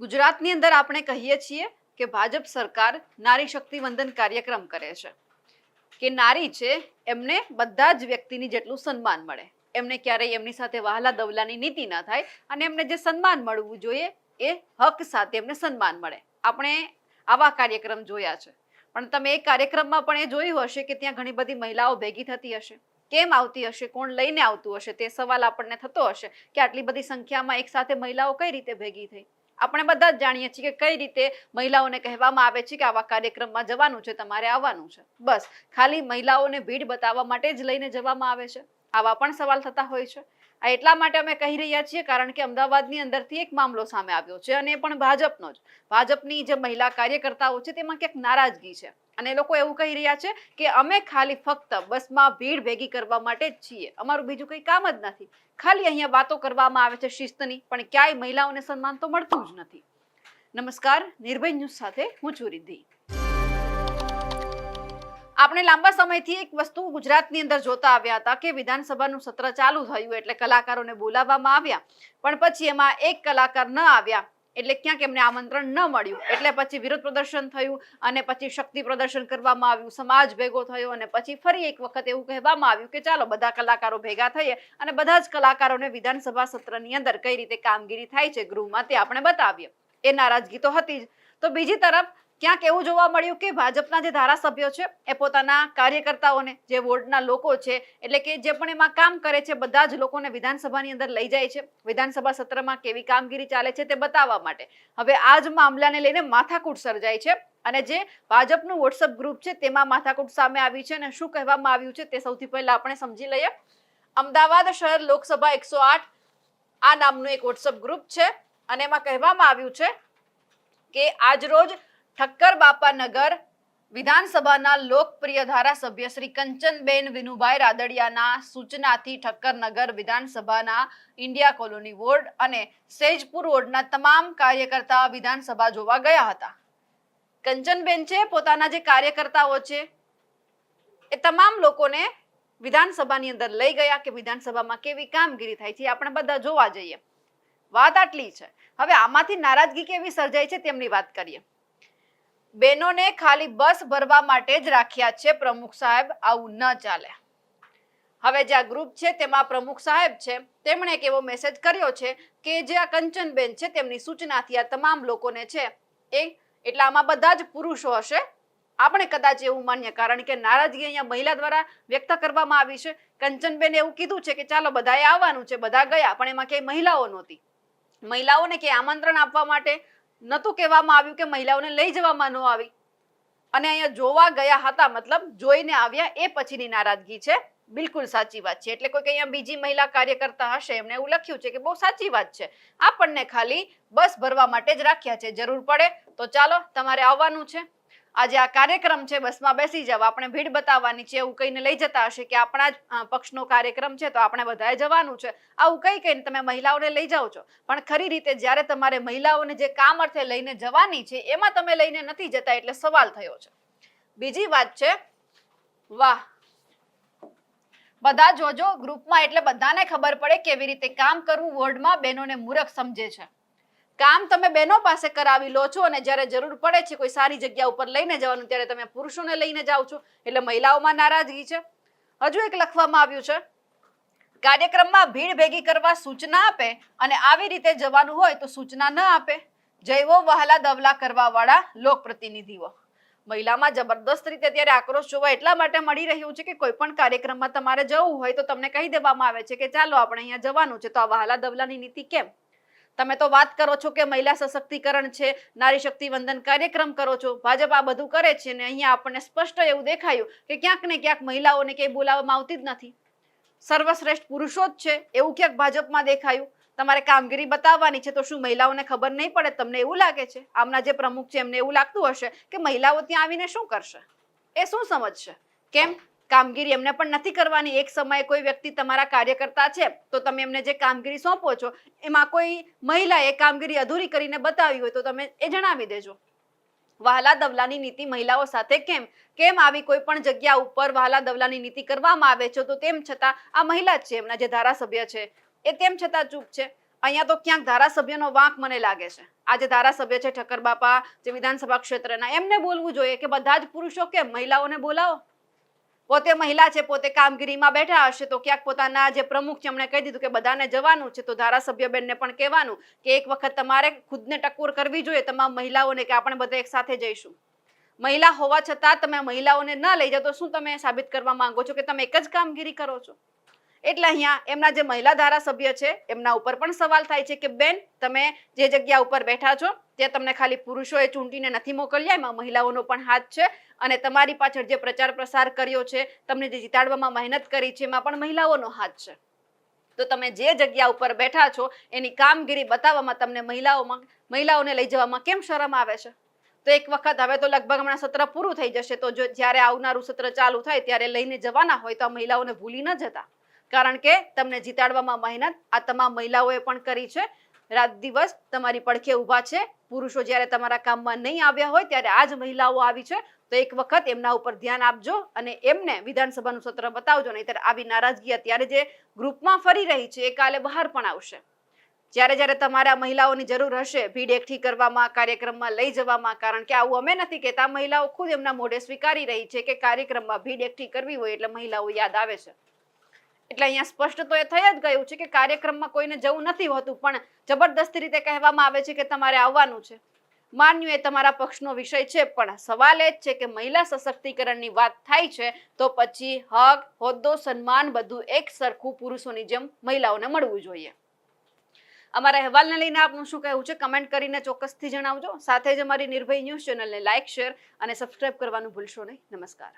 ગુજરાતની અંદર આપણે કહીએ છીએ કે ભાજપ સરકાર નારી શક્તિ વંદન કાર્યક્રમ કરે છે. કે નારી છે, એમને બધા જ વ્યક્તિની જેટલું સન્માન મળે. એમને ક્યારેય એમની સાથે વહાલા દવલાની નીતિ ના થાય અને એમને જે સન્માન મળવું જોઈએ, એ હક સાથે એમને સન્માન મળે. આપણે આવા કાર્યક્રમ જોયા છે. પણ તમે એ કાર્યક્રમમાં પણ એ જોયું હશે કે ત્યાં ઘણી બધી મહિલાઓ ભેગી થતી હશે. કેમ આવતી હશે? કોણ લઈને આવતું હશે? તે સવાલ આપણને થતો હશે કે આટલી બધી સંખ્યામાં એક સાથે મહિલાઓ કઈ રીતે ભેગી થઈ? આપણે બધા જ જાણીએ છીએ કે કઈ રીતે મહિલાઓને કહેવામાં આવે છે કે આવા કાર્યક્રમમાં જવાનું છે, તમારે આવવાનું છે. બસ, ખાલી મહિલાઓને ભીડ બતાવવા માટે જ લઈને જવામાં આવે છે. આવા પણ સવાલ થતા હોય છે. આ એટલા માટે અમે કહી રહ્યા છીએ કારણ કે અમદાવાદની અંદરથી એક મામલો સામે આવ્યો છે અને પણ ભાજપનો જ. ભાજપની જે મહિલા કાર્યકર્તાઓ છે તેમાં ક્યાંક નારાજગી છે. અને એ લોકો એવું કહી રહ્યા છે કે અમે ખાલી ફક્ત બસમાં ભીડ ભેગી કરવા માટે જ છીએ. અમારું બીજું કંઈ કામ જ નથી. ખાલી અહીંયા વાતો કરવામાં આવે છે શિસ્તની, પણ ક્યાંય મહિલાઓને સન્માન તો મળતું જ નથી. નમસ્કાર, નિર્ભય ન્યૂઝ સાથે હું છું રિદ્ધિ. આપણે લાંબા સમયથી એક વસ્તુ ગુજરાતની અંદર જોતા આવ્યા હતા કે વિધાનસભાનું સત્ર ચાલુ થયું એટલે કલાકારોને બોલાવવામાં આવ્યા, પણ પછી એમાં એક કલાકાર ન આવ્યા એટલે ક્યાંક એમને આમંત્રણ ન મળ્યું. એટલે પછી વિરોધ પ્રદર્શન થયું અને પછી શક્તિ પ્રદર્શન કરવામાં આવ્યું, સમાજ ભેગો થયો અને પછી ફરી એક વખત એવું કહેવામાં આવ્યું કે ચાલો બધા કલાકારો ભેગા થઈએ અને બધા જ કલાકારોને વિધાનસભા સત્રની અંદર કઈ રીતે કામગીરી થાય છે ગૃહમાં તે આપણે બતાવીએ. એ નારાજગી તો હતી જ. તો બીજી તરફ ક્યાંક એવું જોવા મળ્યું કે ભાજપના જે ધારાસભ્યો છે, એ પોતાના કાર્યકર્તાઓને, જે વોર્ડના લોકો છે, એટલે કે જે પણ એમાં કામ કરે છે, બધા જ લોકોને વિધાનસભાની અંદર લઈ જાય છે. વિધાનસભા સત્રમાં કેવી કામગીરી ચાલે છે તે બતાવવા માટે. હવે આ જ મામલાને લઈને માથાકૂટ સર્જાય છે અને જે ભાજપનું વોટ્સઅપ ગ્રુપ છે, તેમાં માથાકૂટ સામે આવી છે અને શું કહેવામાં આવ્યું છે તે સૌથી પહેલા આપણે સમજી લઈએ. અમદાવાદ શહેર લોકસભા એકસો આ નામનું એક વોટ્સઅપ ગ્રુપ છે અને એમાં કહેવામાં આવ્યું છે કે આજરોજ ઠક્કર બાપા નગર વિધાનસભાના લોકપ્રિય ધારાસભ્ય શ્રી કંચનબેન વિનુભાઈ રાદડિયાના સૂચનાથી ઠક્કરનગર વિધાનસભાના ઇન્ડિયા કોલોની વોર્ડ અને સેજપુર વોર્ડના તમામ કાર્યકર્તા વિધાનસભા જોવા ગયા હતા. કંચનબેન છે, પોતાના જે કાર્યકર્તાઓ છે, એ તમામ લોકોને વિધાનસભાની અંદર લઈ ગયા કે વિધાનસભામાં કેવી કામગીરી થાય છે આપણે બધા જોવા જઈએ. વાત આટલી છે. હવે આમાંથી નારાજગી કેવી સર્જાય છે તેમની વાત કરીએ. બહેનોને ખાલી બસ ભરવા માટે જ રાખ્યા છે પ્રમુખ સાહેબ. આવું ન ચાલે. હવે જે આ ગ્રુપ છે તેમાં પ્રમુખ સાહેબ છે, તેમણે એક એવો મેસેજ કર્યો છે કે જે આ કંચનબેન છે તેમની સૂચનાથી આ તમામ લોકોને છે એ, એટલે આમાં બધા જ પુરુષો હશે. આપણે કદાચ એવું માન્ય કારણ કે નારાજગી અહીંયા મહિલા દ્વારા વ્યક્ત કરવામાં આવી છે. કંચનબેન એવું કીધું છે કે ચાલો બધાએ આવવાનું છે, બધા ગયા, પણ એમાં ક્યાંય મહિલાઓ નહોતી. મહિલાઓને કે આમંત્રણ આપવા માટે નતું કહેવામાં આવ્યું કે મહિલાઓને લઈ જવામાં ન આવી. અને અહીંયા જોવા ગયા હતા, મતલબ જોઈને આવ્યા એ પછીની નારાજગી છે. બિલકુલ સાચી વાત છે. એટલે કોઈ અહીંયા બીજી મહિલા કાર્યકર્તા હશે એમને એવું લખ્યું છે કે બહુ સાચી વાત છે. આપણને ખાલી બસ ભરવા માટે જ રાખ્યા છે. જરૂર પડે તો ચાલો તમારે આવવાનું છે. આજે આ કાર્યક્રમ છે, બસમાં બેસી જાવ આપણે ભીડ બતાવવાની છે, એવું કહીને લઈ જતા હશે કે આપણા જ પક્ષનો કાર્યક્રમ છે, તો આપણે બધાએ જવાનું છે. આવું કઈ કહીને તમે મહિલાઓને લઈ જાઓ છો. પણ ખરી રીતે જ્યારે તમારે મહિલાઓને જે કામ અર્થે લઈને જવાની છે, એમાં તમે લઈને નથી જતા એટલે સવાલ થયો છે. બીજી વાત છે, વાહ. બધા જોજો, ગ્રુપમાં એટલે બધાને ખબર પડે કેવી રીતે કામ કરવું, વોર્ડમાં બહેનોને મૂરખ સમજે છે. કામ તમે બહેનો પાસે કરાવી લો છો અને જ્યારે જરૂર પડે છે કોઈ સારી જગ્યા ઉપર લઈને જવાનું, ત્યારે તમે પુરુષોને લઈને જાઓ છો. એટલે મહિલાઓમાં નારાજગી છે. હજુ એક લખવામાં આવ્યું છે. કાર્યક્રમમાં ભીડ ભેગી કરવા સૂચના આપે અને આવી રીતે જવાનું હોય તો સૂચના ન આપે. જૈવો વહાલા દવલા કરવા વાળા લોકપ્રતિનિધિઓ. મહિલામાં જબરદસ્ત રીતે ત્યારે આક્રોશ જોવા એટલા માટે મળી રહ્યું છે કે કોઈ પણ કાર્યક્રમમાં તમારે જવું હોય તો તમને કહી દેવામાં આવે છે કે ચાલો આપણે અહીંયા જવાનું છે. તો આ વહાલા દવલાની નીતિ કેમ? તમે તો વાત કરો છો કે મહિલા સશક્તિકરણ છે, નારી શક્તિ વંદન કાર્યક્રમ કરો છો, ભાજપ આ બધું કરે છે ને અહીંયા આપણને સ્પષ્ટ એવું દેખાયું કે ક્યાંક ને ક્યાંક મહિલાઓને ક્યાંય બોલાવવામાં આવતી જ નથી. સર્વશ્રેષ્ઠ પુરુષો જ છે, એવું ક્યાંક ભાજપમાં દેખાયું. તમારે કામગીરી બતાવવાની છે તો શું મહિલાઓને ખબર નહીં પડે? તમને એવું લાગે છે? આમના જે પ્રમુખ છે એમને એવું લાગતું હશે કે મહિલાઓ ત્યાં આવીને શું કરશે? એ શું સમજશે કેમ? કામગીરી એમને પણ નથી કરવાની. એક સમયે કોઈ વ્યક્તિ તમારા કાર્યકર્તા છે, તો તમે એમને જે કામગીરી સોંપો છો, એમાં કોઈ મહિલાએ કામગીરી અધૂરી કરીને બતાવી હોય તો તમે એ જણાવી દેજો. વહાલા દવલાની નીતિ મહિલાઓ સાથે કેમ? કેમ આવી કોઈ પણ જગ્યા ઉપર વહાલા દવલાની નીતિ કરવામાં આવે છે, તો તેમ છતાં આ મહિલા જ છે, એમના જે ધારાસભ્ય છે, એ તેમ છતાં ચૂપ છે. અહીંયા તો ક્યાંક ધારાસભ્યનો વાંક મને લાગે છે. આજે ધારાસભ્ય છે ઠક્કર બાપા, જે વિધાનસભા ક્ષેત્રના, એમને બોલવું જોઈએ કે બધા જ પુરુષો કેમ? મહિલાઓને બોલાવો. પોતે મહિલા છે, પોતે કામગીરીમાં બેઠા હશે, તો ક્યાંક પોતાના જે પ્રમુખ છે, એમણે કહી દીધું કે બધાને જવાનું છે, તો ધારાસભ્ય બેનને પણ કહેવાનું કે એક વખત તમારે ખુદને ટકોર કરવી જોઈએ, તમામ મહિલાઓને કે આપણે બધા એક સાથે જઈશું. મહિલા હોવા છતાં તમે મહિલાઓને ન લઈ જાઓ, તો શું તમે સાબિત કરવા માંગો છો કે તમે એક જ કામગીરી કરો છો? એટલે અહીંયા એમના જે મહિલા ધારાસભ્ય છે, એમના ઉપર પણ સવાલ થાય છે કે, બેન, તમે જે જગ્યા ઉપર બેઠા છો તે તમને ખાલી પુરુષોએ ચૂંટીને નથી મોકલ્યા? એમાં મહિલાઓનો પણ હાથ છે અને તમારી પાછળ જે પ્રચાર પ્રસાર કર્યો છે, તમને જે જીતાડવામાં મહેનત કરી છે, એમાં પણ મહિલાઓનો હાથ છે. તો તમે જે જગ્યા ઉપર બેઠા છો, એની કામગીરી બતાવવામાં તમને મહિલાઓમાં, મહિલાઓને લઈ જવામાં કેમ શરમ આવે છે? તો એક વખત હવે તો લગભગ હમણાં સત્ર પૂરું થઈ જશે, તો જો જ્યારે આવનારું સત્ર ચાલુ થાય, ત્યારે લઈને જવાના હોય તો આ મહિલાઓને ભૂલી ન જતા. કારણ કે તમને જીતાડવામાં મહેનત આ તમામ મહિલાઓએ પણ કરી છે. રાત દિવસ તમારી પડખે ઊભા છે. પુરુષો જ્યારે તમારા કામમાં નહીં આવ્યા હોય ત્યારે આ જ મહિલાઓ આવી છે. તો એક વખત એમના ઉપર ધ્યાન આપજો અને એમને વિધાનસભાનું સત્ર બતાવજો, નહીંતર આવી નારાજગી અત્યારે જે ગ્રુપમાં ફરી રહી છે એ કાલે બહાર પણ આવશે. જ્યારે જ્યારે તમારે મહિલાઓની જરૂર હશે, ભીડ એકઠી કરવામાં, કાર્યક્રમમાં લઈ જવામાં, કારણ કે આવું અમે નથી કહેતા, મહિલાઓ ખુદ એમના મોઢે સ્વીકારી રહી છે કે કાર્યક્રમમાં ભીડ એકઠી કરવી હોય એટલે મહિલાઓ યાદ આવે છે. એટલે અહીંયા સ્પષ્ટ તો એ થઈ જ ગયું છે કે કાર્યક્રમમાં કોઈને જવું નથી હોતું, પણ જબરદસ્તી રીતે કહેવામાં આવે છે કે તમારે આવવાનું છે. માન્યું એ તમારા પક્ષનો વિષય છે, પણ સવાલ એ જ છે કે મહિલા સશક્તિકરણની વાત થાય છે, તો પછી હક, હોદ્દો, સન્માન બધું એક સરખું પુરુષોની જેમ મહિલાઓને મળવું જોઈએ. અમારા અહેવાલને લઈને આપનું શું કહેવું છે? કમેન્ટ કરીને ચોક્કસથી જણાવજો. સાથે જ અમારી નિર્ભય ન્યૂઝ ચેનલને લાઇક શેર અને સબસ્ક્રાઇબ કરવાનું ભૂલશો નહીં. નમસ્કાર.